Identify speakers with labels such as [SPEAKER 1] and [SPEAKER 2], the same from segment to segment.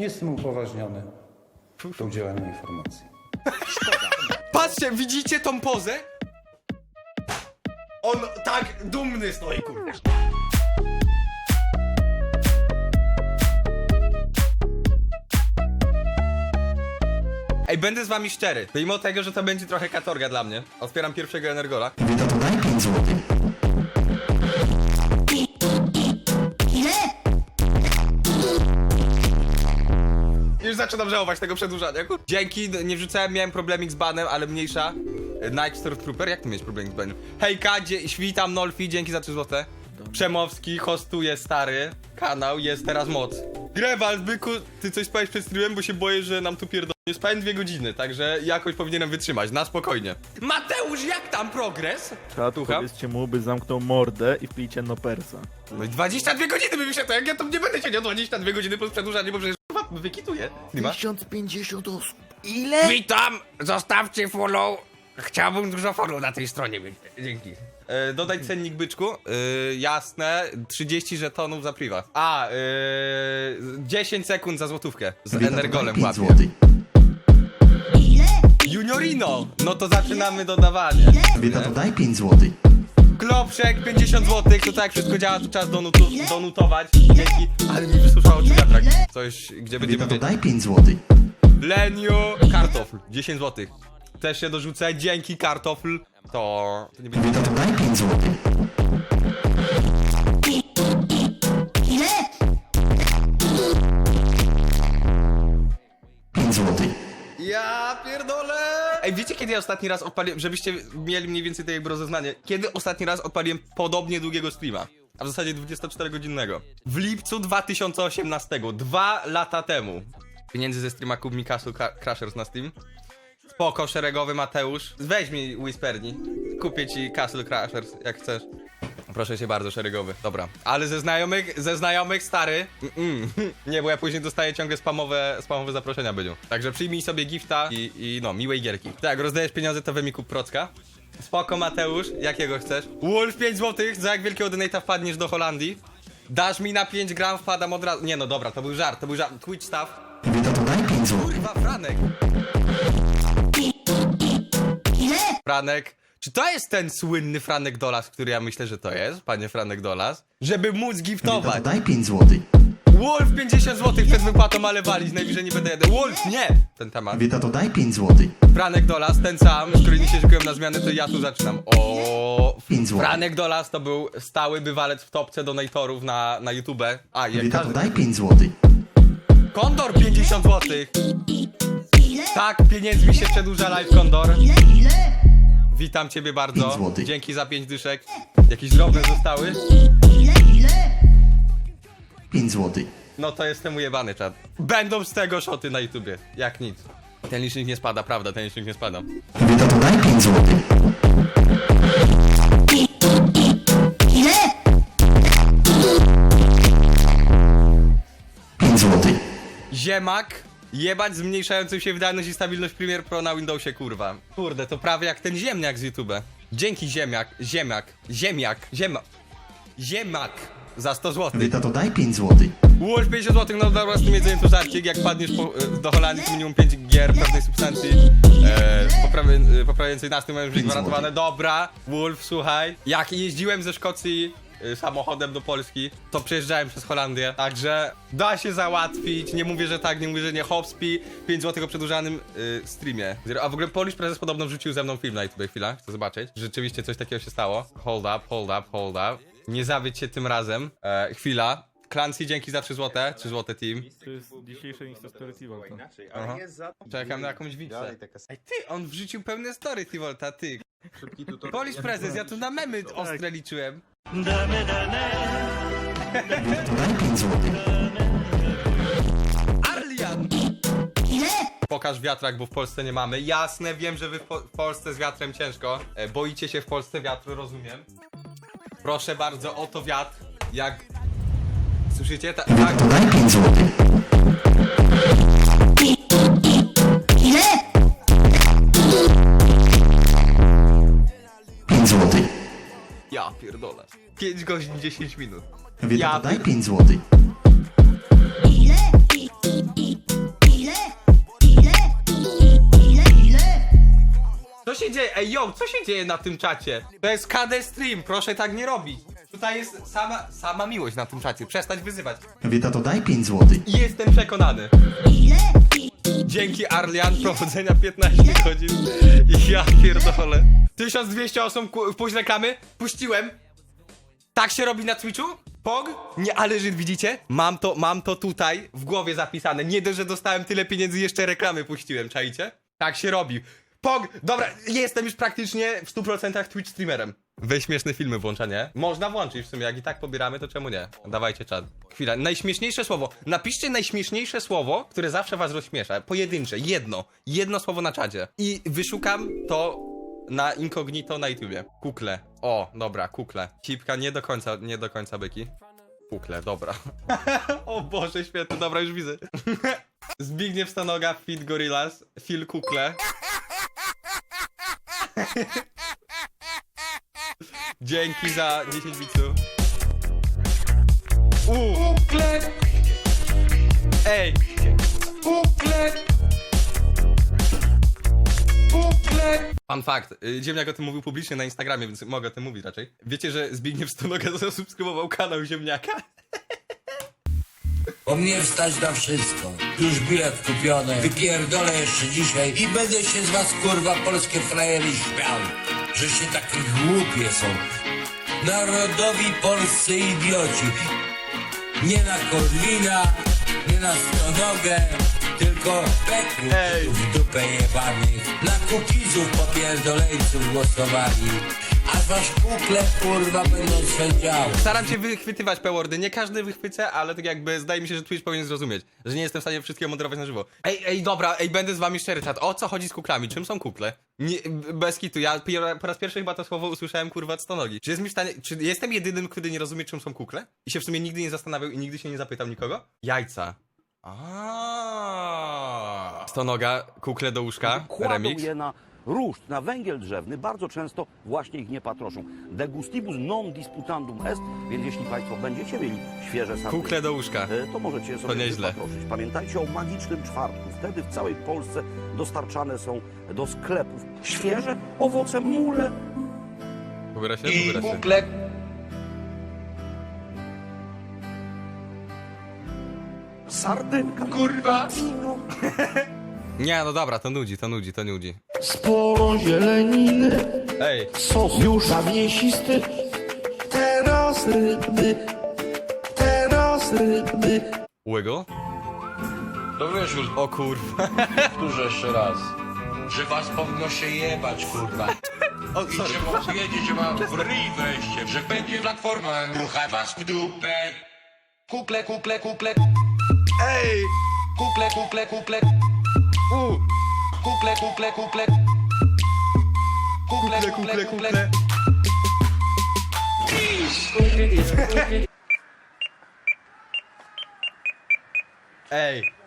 [SPEAKER 1] Nie jestem upoważniony do udzielania informacji.
[SPEAKER 2] Patrzcie, widzicie tą pozę? On tak dumny stoi, kurwa. Ej, będę z wami szczery. Mimo tego, że to będzie trochę katorga dla mnie. Otwieram pierwszego Energola.
[SPEAKER 3] Daj 5 złotych.
[SPEAKER 2] Zaczynam żałować tego przedłużania. kur- Dzięki, nie wrzucałem, miałem problemik z banem, ale mniejsza. Night Trooper, jak ty miałeś problemik z banem? Hejka, dzie- świtam Nolfi, dzięki za 3 złote. Przemowski hostuje stary kanał, jest teraz moc. Grewal, byku, ty coś powiesz przed streamem, bo się boję, że nam tu pierdolnie. Spałem dwie godziny, także jakoś powinienem wytrzymać, na spokojnie. Mateusz, jak tam progres?
[SPEAKER 4] Czat,
[SPEAKER 2] Słucham?
[SPEAKER 4] powiedzcie mu, by zamknął mordę i wpijcie no persa.
[SPEAKER 2] No i 22 godziny by mi się to, jak ja to nie będę siedział 22 godziny po przedłużaniu, bo przecież kurwa, wykituję. Nie ma?
[SPEAKER 4] 1050 osób.
[SPEAKER 2] Witam! Zostawcie follow. Chciałbym dużo follow na tej stronie mieć. Dzięki. E, dodaj cennik byczku. E, jasne. 30 żetonów za priwa. A, e, 10 sekund za złotówkę. Z Energolem
[SPEAKER 3] 5
[SPEAKER 2] łapie.
[SPEAKER 3] złotych.
[SPEAKER 2] Juniorino! No to zaczynamy dodawanie.
[SPEAKER 3] Wita, to daj 5 złotych.
[SPEAKER 2] Klopszek 50 zł, to tak wszystko działa, to trzeba donutu, donutować. Dzięki. Ale mi wysuszało czy wiatrak. Coś, gdzie będziemy
[SPEAKER 3] to daj 5 złotych.
[SPEAKER 2] Leniu kartofl. 10 zł. Też się dorzucę. Dzięki kartofl. To, to nie będzie.
[SPEAKER 3] To daj 5 złotych. Pięć złotych.
[SPEAKER 2] Ja pierdolę! Ej, wiecie kiedy ja ostatni raz odpaliłem, żebyście mieli mniej więcej jakby rozeznanie, kiedy ostatni raz odpaliłem podobnie długiego streama? A w zasadzie 24-godzinnego. W lipcu 2018, dwa lata temu. Pieniędzy ze streama kup mi Castle Ca- Crashers na Steam. Spoko, szeregowy Mateusz. Weź mi Whisperni. Kupię ci Castle Crashers, jak chcesz. Proszę się bardzo, szeregowy. Dobra. Ale ze znajomych, ze znajomych stary. Mm-mm. Nie, bo ja później dostaję ciągle spamowe, spamowe zaproszenia bydziu. Także przyjmij sobie gifta i, i no, miłej gierki. Tak, rozdajesz pieniądze, to we mi kup procka. Spoko Mateusz, jakiego chcesz? Wolf 5 zł, za jak wielkiego donate'a wpadniesz do Holandii. Dasz mi na 5 gram, wpadam od razu. Nie no dobra, to był żart, to był żart. Twitch staff.
[SPEAKER 3] Wita, to daj 5 złotych.
[SPEAKER 2] Kurwa, Franek. Franek. Czy to jest ten słynny Franek Dolas, który ja myślę, że to jest, panie Franek Dolas? Żeby móc giftować.
[SPEAKER 3] daj 5 złotych.
[SPEAKER 2] Wolf 50 zł przed wypłatą, ale walić, najwyżej nie będę jeden. Wolf, nie! Ten temat.
[SPEAKER 3] Wita, to daj 5 złotych.
[SPEAKER 2] Franek Dolas, ten sam, z którymi się szykują na zmianę, to ja tu zaczynam. O,
[SPEAKER 3] Pięć złotych.
[SPEAKER 2] Franek Dolas to był stały bywalec w topce donatorów na, na YouTube. A, jak
[SPEAKER 3] Wita, to
[SPEAKER 2] każdy...
[SPEAKER 3] daj 5 złotych.
[SPEAKER 2] Kondor 50 zł. Tak, pieniędzmi się przedłuża live Kondor. Witam ciebie bardzo.
[SPEAKER 3] Pięć złotych.
[SPEAKER 2] Dzięki za 5 dyszek. Jakieś drobne zostały?
[SPEAKER 3] 5 złotych.
[SPEAKER 2] No to jestem ujebany, czad. Będą z tego szoty na YouTubie. Jak nic. Ten licznik nie spada, prawda, ten licznik nie spada.
[SPEAKER 3] Wita, to daj 5 złotych. Pięć złotych.
[SPEAKER 2] Ziemak, jebać zmniejszającą się wydajność i stabilność Premiere Pro na Windowsie, kurwa. Kurde, to prawie jak ten ziemniak z YouTube. Dzięki ziemniak, ziemniak, ziemniak, ziema... Ziemak za 100 zł.
[SPEAKER 3] Wita, to daj 5 złotych.
[SPEAKER 2] Wolf 50 zł, no dobra, z tym jedzeniem to żarcik. Jak padniesz po, e, do Holandii, to minimum 5 gier pewnej substancji e, poprawi, e, poprawiającej nastrój mają być gwarantowane. Dobra, Wolf, słuchaj. Jak jeździłem ze Szkocji e, samochodem do Polski, to przejeżdżałem przez Holandię. Także da się załatwić. Nie mówię, że tak, nie mówię, że nie. Hopspi, 5 zł o przedłużanym e, streamie. A w ogóle Polish Prezes podobno wrzucił ze mną film na YouTube chwila. Chcę zobaczyć. Rzeczywiście coś takiego się stało. Hold up, hold up, hold up. Nie zawiedź się tym razem. E, chwila. Clancy, dzięki za 3 złote. 3 złote team.
[SPEAKER 4] To jest dzisiejsze Insta Story T-Volta.
[SPEAKER 5] inaczej,
[SPEAKER 2] Aha.
[SPEAKER 5] ale jest za to.
[SPEAKER 2] Czekam na jakąś widzę.
[SPEAKER 5] Dalej taka
[SPEAKER 2] Ej, ty, on wrzucił pełne story, Tivolta, ty.
[SPEAKER 5] Szybki tutorial.
[SPEAKER 2] Polish prezes, ja tu na memy
[SPEAKER 4] Tak.
[SPEAKER 2] ostre liczyłem.
[SPEAKER 3] Wita, to daj 5 złotych.
[SPEAKER 2] Arlian! Pokaż wiatrak, bo w Polsce nie mamy. Jasne, wiem, że wy w, po w Polsce z wiatrem ciężko. E, boicie się w Polsce wiatru, rozumiem. Proszę bardzo, oto wiatr. Jak... Słyszycie? Ta tak,
[SPEAKER 3] 5
[SPEAKER 2] godzin 10 minut.
[SPEAKER 3] Wie,
[SPEAKER 2] Ja-
[SPEAKER 3] daj 5 złotych.
[SPEAKER 2] Co się dzieje? Ej, yo, co się dzieje na tym czacie? To jest KD stream, proszę tak nie robić. Tutaj jest sama, sama miłość na tym czacie, przestać wyzywać.
[SPEAKER 3] Wie, to daj 5 złotych.
[SPEAKER 2] Jestem przekonany. Dzięki Arlian prowadzenia 15 godzin. Ja pierdolę. 1200 osób ku- w puść reklamy puściłem. Tak się robi na Twitchu? Pog? Nie, ale że widzicie? Mam to, mam to tutaj w głowie zapisane. Nie dość, że dostałem tyle pieniędzy, jeszcze reklamy puściłem, czaicie? Tak się robi. Pog! Dobra, jestem już praktycznie w 100% Twitch streamerem. Weź śmieszne filmy włącza, nie? Można włączyć w sumie, jak i tak pobieramy, to czemu nie? Dawajcie czat. Chwila, najśmieszniejsze słowo. Napiszcie najśmieszniejsze słowo, które zawsze was rozśmiesza. Pojedyncze, jedno. Jedno słowo na czacie. I wyszukam to na incognito na YouTubie. Kukle. O, dobra, kukle. Cipka nie do końca, nie do końca byki. Kukle, dobra. o Boże, świetnie, dobra, już widzę. Zbigniew Stanoga, Fit Gorillas, Phil Kukle. Dzięki za 10 biców. Uuu. Kukle! Ej! Kukle! Fun fact, y, Ziemniak o tym mówił publicznie na Instagramie, więc mogę o tym mówić raczej. Wiecie, że Zbigniew Stonoga zasubskrybował kanał Ziemniaka?
[SPEAKER 5] O mnie wstać na wszystko. Już bilet kupiony. Wypierdolę jeszcze dzisiaj i będę się z was kurwa polskie frajery śmiał. Że się takie głupie są. Narodowi polscy idioci. Nie na Korwina, nie na Stonogę, tylko pekrów w dupę jebanych. Na kukizów głosowali. A kurwa będą sędziały.
[SPEAKER 2] Staram się wychwytywać pewordy, nie każdy wychwycę, ale tak jakby zdaje mi się, że Twitch powinien zrozumieć, że nie jestem w stanie wszystkiego moderować na żywo. Ej, ej, dobra, ej, będę z wami szczery, czat. O co chodzi z kuklami? Czym są kukle? Nie, bez kitu, ja po raz pierwszy chyba to słowo usłyszałem kurwa od stonogi. Czy jest mi w stanie, czy jestem jedynym, który nie rozumie czym są kukle? I się w sumie nigdy nie zastanawiał i nigdy się nie zapytał nikogo? Jajca. Aaaa. Stonoga, kukle do łóżka,
[SPEAKER 6] Kładą
[SPEAKER 2] remix.
[SPEAKER 6] je na ruszt, na węgiel drzewny, bardzo często właśnie ich nie patroszą. Degustibus non disputandum est, więc jeśli Państwo będziecie mieli świeże sardyny,
[SPEAKER 2] Kukle do łóżka.
[SPEAKER 6] e, to możecie sobie
[SPEAKER 2] nieźle.
[SPEAKER 6] wypatroszyć. Pamiętajcie o magicznym czwartku. Wtedy w całej Polsce dostarczane są do sklepów świeże owoce mule.
[SPEAKER 2] Pobiera się?
[SPEAKER 5] I
[SPEAKER 2] Pobiera się.
[SPEAKER 5] kukle
[SPEAKER 6] Sardynka,
[SPEAKER 5] kurwa
[SPEAKER 6] wino,
[SPEAKER 2] Nie, no dobra, to nudzi, to nudzi, to nudzi.
[SPEAKER 7] Sporo zieleniny,
[SPEAKER 2] Ej,
[SPEAKER 7] sos już mięsisty. Teraz ryby, teraz ryby.
[SPEAKER 2] Wiggle?
[SPEAKER 5] To wiesz już,
[SPEAKER 2] O kurwa.
[SPEAKER 5] powtórzę jeszcze raz. Że was powinno się jebać, kurwa.
[SPEAKER 2] O,
[SPEAKER 5] I trzeba powiedzieć, że mam w ryj wejście, że będzie platforma, rucha was w dupę. Kukle, kukle, kukle,
[SPEAKER 2] Ej!
[SPEAKER 5] Kukle, kukle, kukle,
[SPEAKER 2] U!
[SPEAKER 5] kukle, kukle, kukle. Kukle,
[SPEAKER 2] Kukle, kukle, kukle. Ej!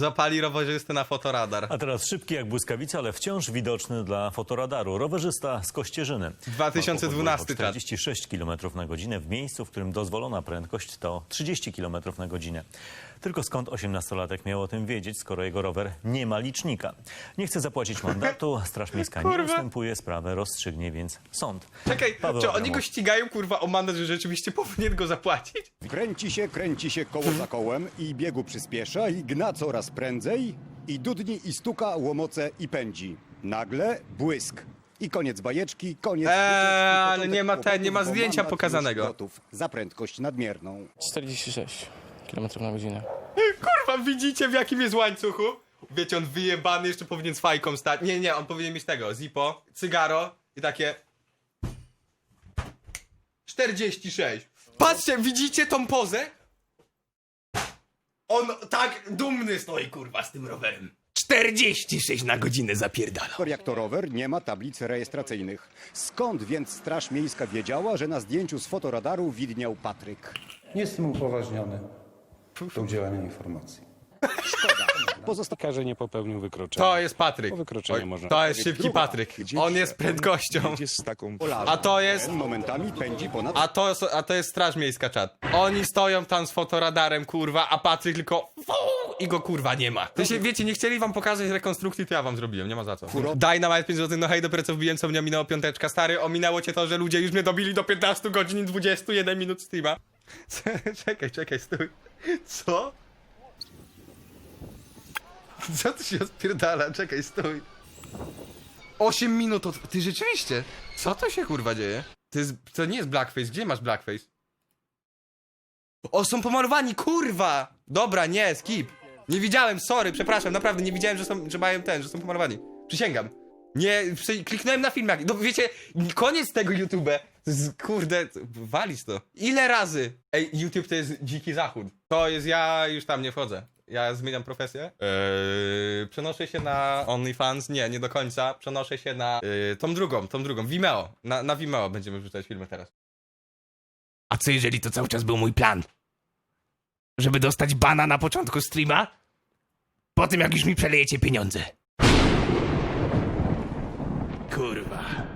[SPEAKER 2] Zapali rowerzysty na fotoradar.
[SPEAKER 8] A teraz szybki jak błyskawica, ale wciąż widoczny dla fotoradaru. Rowerzysta z Kościerzyny.
[SPEAKER 2] 2012
[SPEAKER 8] Ma 46 km na godzinę w miejscu, w którym dozwolona prędkość to 30 km na godzinę. Tylko skąd 18-latek miał o tym wiedzieć, skoro jego rower nie ma licznika? Nie chce zapłacić mandatu, Straż Miejska nie
[SPEAKER 2] Kurwa.
[SPEAKER 8] ustępuje, sprawę rozstrzygnie więc sąd.
[SPEAKER 2] Czekaj,
[SPEAKER 8] Paweł
[SPEAKER 2] czy oni go ścigają kurwa o mandat, że rzeczywiście powinien go zapłacić?
[SPEAKER 9] Kręci się, kręci się koło za kołem i biegu przyspiesza i gna coraz prędzej i dudni i stuka, łomoce i pędzi. Nagle błysk. I koniec bajeczki, koniec...
[SPEAKER 2] Eee, ale
[SPEAKER 9] początek
[SPEAKER 2] nie ma te- nie ma
[SPEAKER 9] kłopotów, bo
[SPEAKER 2] zdjęcia
[SPEAKER 9] mandat
[SPEAKER 2] pokazanego.
[SPEAKER 9] Gotów za prędkość nadmierną.
[SPEAKER 10] 46 km na godzinę.
[SPEAKER 2] Kurwa, widzicie w jakim jest łańcuchu? Wiecie, on wyjebany jeszcze powinien z fajką stać. Nie, nie, on powinien mieć tego, zipo, cygaro i takie... 46. Patrzcie, widzicie tą pozę? On tak dumny stoi, kurwa, z tym rowerem. 46 na godzinę zapierdala.
[SPEAKER 9] Jak to rower, nie ma tablic rejestracyjnych. Skąd więc Straż Miejska wiedziała, że na zdjęciu z fotoradaru widniał Patryk?
[SPEAKER 1] Nie jestem upoważniony do udzielania informacji.
[SPEAKER 9] Szkoda,
[SPEAKER 1] Pozostaka, że nie popełnił wykroczenia.
[SPEAKER 2] To jest Patryk.
[SPEAKER 1] O wykroczeniu można
[SPEAKER 2] To jest szybki. Patryk. On jest prędkością.
[SPEAKER 1] z taką...
[SPEAKER 2] A to jest
[SPEAKER 9] momentami pędzi ponad
[SPEAKER 2] A to, a to jest straż miejska czat. Oni stoją tam z fotoradarem, kurwa, a Patryk tylko i go kurwa nie ma. To się, wiecie, nie chcieli wam pokazać rekonstrukcji, to ja wam zrobiłem, nie ma za co. Dynamite 5 zł, no hej, dopiero co wbiłem, co mnie ominęło piąteczka. Stary, ominęło cię to, że ludzie już mnie dobili do 15 godzin i 21 minut streama. czekaj, czekaj, stój. Co? Co tu się odpierdala? Czekaj, stój. 8 minut od... Ty rzeczywiście? Co to się kurwa dzieje? To, jest, to nie jest blackface. Gdzie masz blackface? O, są pomalowani, kurwa! Dobra, nie, skip. Nie widziałem, sorry, przepraszam, naprawdę nie widziałem, że są, że mają ten, że są pomalowani. Przysięgam. Nie, przy, kliknąłem na film jak. No wiecie, koniec tego YouTube. Kurde, walić to. Ile razy? Ej, YouTube to jest dziki zachód. To jest, ja już tam nie wchodzę. Ja zmieniam profesję. Eee, przenoszę się na OnlyFans. Nie, nie do końca. Przenoszę się na yy, tą drugą, tą drugą. Vimeo. Na, na Vimeo będziemy wrzucać filmy teraz. A co jeżeli to cały czas był mój plan? Żeby dostać bana na początku streama? Po tym jak już mi przelejecie pieniądze. Kurwa.